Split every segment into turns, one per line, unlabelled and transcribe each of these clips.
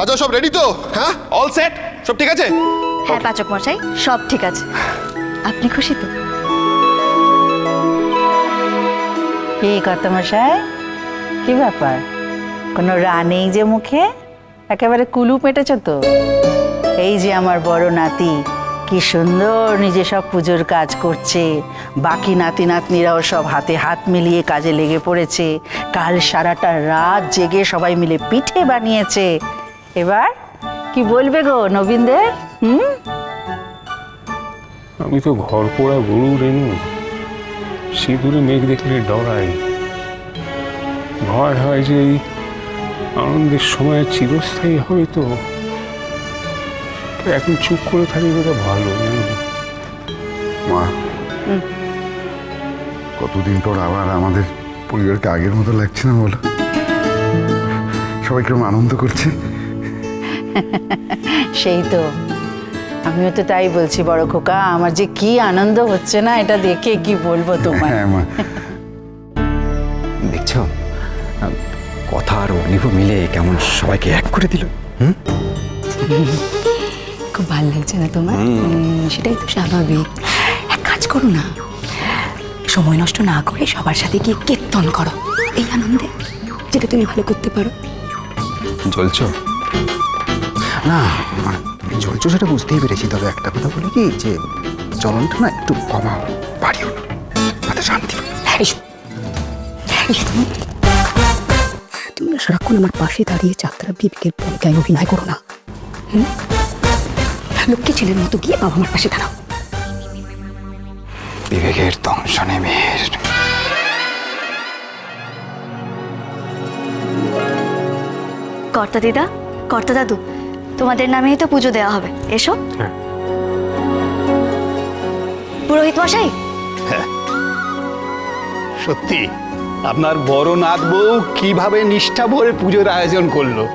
আচ্ছা সব রেডি তো? হ্যাঁ? অল সেট সব ঠিক আছে?
হ্যাঁ পাচক মশাই সব ঠিক আছে। আপনি খুশি তো?
কি কর্তামশাই কি ব্যাপার? কোনো রানেই যে মুখে? একেবারে কুলু পেটেছ তো? এই যে আমার বড় নাতি কি সুন্দর নিজে সব পুজোর কাজ করছে। বাকি নাতি নাতনিরাও সব হাতে হাত মিলিয়ে কাজে লেগে পড়েছে। কাল সারাটা রাত জেগে সবাই মিলে পিঠে বানিয়েছে। এবার কি বলবে গো নবীনদের? হুম?
আমি তো ঘর পোড়া গরু রেনু সিঁদুরে মেঘ দেখলে ডরাই। ভয় হয় যে এই আনন্দের সময় চিরস্থায়ী হবে তো। এখন চুপ করে থাকি ওটা ভালো?
মা কতদিন পর আবার আমাদের পরিবারকে আগের মতো লাগছে না বলো? সবাই কীরকম আনন্দ করছে।
সেই তো। আমিও তো তাই বলছি বড় খোকা আমার যে কি আনন্দ হচ্ছে না এটা দেখে কি বলব তোমায়?
হ্যাঁ
দেখছ? কথা আর অগ্নিভ মিলে কেমন সবাইকে এক করে দিল হুম?
খুব ভালো লাগছে না তোমার? সেটাই তো স্বাভাবিক। এক কাজ করো না। সময় নষ্ট না করে সবার সাথে গিয়ে কীর্তন করো। এই আনন্দে যেটা তুমি ভালো করতে পারো।
জ্বলছো? না মানে তুমি সেটা বুঝতেই পেরেছি। তবে একটা কথা বলি কি যে জ্বলনটা না একটু কমাও বাড়িও না। তাতে শান্তি
তোমরা সারাক্ষণ আমার পাশে দাঁড়িয়ে যাত্রা বিবেকের ভূমিকায় অভিনয় করো না। হুম? লক্ষ্মী ছেলের মতো গিয়ে বাবা আমার পাশে দাঁড়াও।
বিবেকের দংশনে মেয়ের
কর্তা দিদা কর্তা দাদু তোমাদের নামেই তো পুজো দেওয়া হবে। এসো।
হ্যাঁ।
পুরোহিত মশাই?
সত্যি আপনার বড় নাথ বউ কীভাবে নিষ্ঠা ভরে পুজোর আয়োজন করল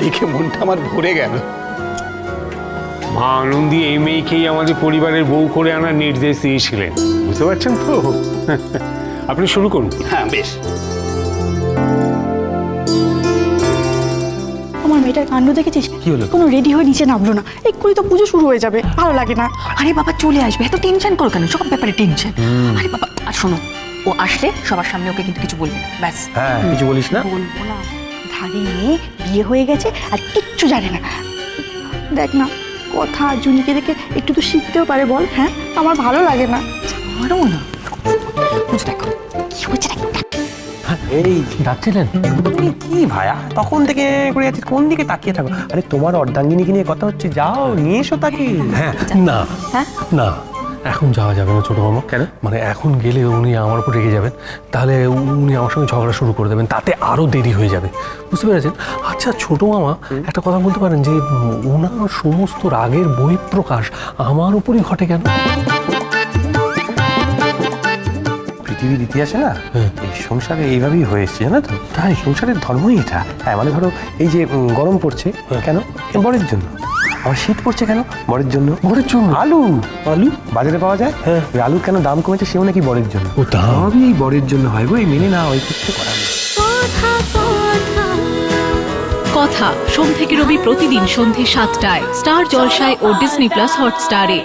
দেখে মনটা আমার ভরে গেল।
মা আনন্দী এই মেয়েকেই আমাদের পরিবারের বউ করে আনার নির্দেশ দিয়েছিলেন। বুঝতে পারছেন তো? আপনি শুরু করুন।
হ্যাঁ বেশ।
মেয়েটার কাণ্ড দেখেছিস?
কি হলো?
কোনো রেডি হয়ে নিচে নামলো না। এক্ষুনি তো পুজো শুরু হয়ে যাবে। ভালো লাগে না।
আরে বাবা চলে আসবে। এত টেনশন করো কেন? সব ব্যাপারে টেনশন আরে বাবা আর শোনো ও আসলে সবার সামনে ওকে কিন্তু কিছু বলবে না। ব্যাস।
হ্যাঁ কিছু বলিস না।
বলব না। ধারে মেয়ে বিয়ে হয়ে গেছে আর কিচ্ছু জানে না। দেখ না কথা জুনিকে দেখে একটু তো শিখতেও পারে বল হ্যাঁ? আমার ভালো লাগে না।
আমারও না। দেখো।
এই ডাকছিলেন তুমি কি ভায়া? তখন থেকে করে যাচ্ছিস কোন দিকে তাকিয়ে থাকো? আরে তোমার অর্ধাঙ্গিনীকে নিয়ে কথা হচ্ছে যাও নিয়ে এসো তাকে।
হ্যাঁ না
হ্যাঁ?
না এখন যাওয়া যাবে না ছোট মামা।
কেন?
মানে এখন গেলে উনি আমার উপর রেগে যাবেন। তাহলে উনি আমার সঙ্গে ঝগড়া শুরু করে দেবেন তাতে আরও দেরি হয়ে যাবে। বুঝতে পেরেছেন? আচ্ছা ছোট মামা একটা কথা বলতে পারেন যে ওনার সমস্ত রাগের বহিঃপ্রকাশ আমার উপরই ঘটে কেন?
পৃথিবীর ইতিহাসে না এই সংসারে এইভাবেই হয়ে এসছে জানো তো? তাই সংসারের ধর্মই এটা। হ্যাঁ মানে ধরো এই যে উম, গরম পড়ছে কেন? এ বরের জন্য। আবার শীত পড়ছে কেন? বরের জন্য।
বরের জন্য?
আলু। আলু? বাজারে পাওয়া যায়? হ্যাঁ। আলুর কেন দাম কমেছে সেও নাকি বরের জন্য।
ও দাম?
সবই এই বরের জন্য হয় গো এই মেনে না ওই কিছু করার নেই
কথা সোম থেকে রবি প্রতিদিন সন্ধে সাতটায়। স্টার জলসায় ও ডিসনি প্লাস হটস্টারে।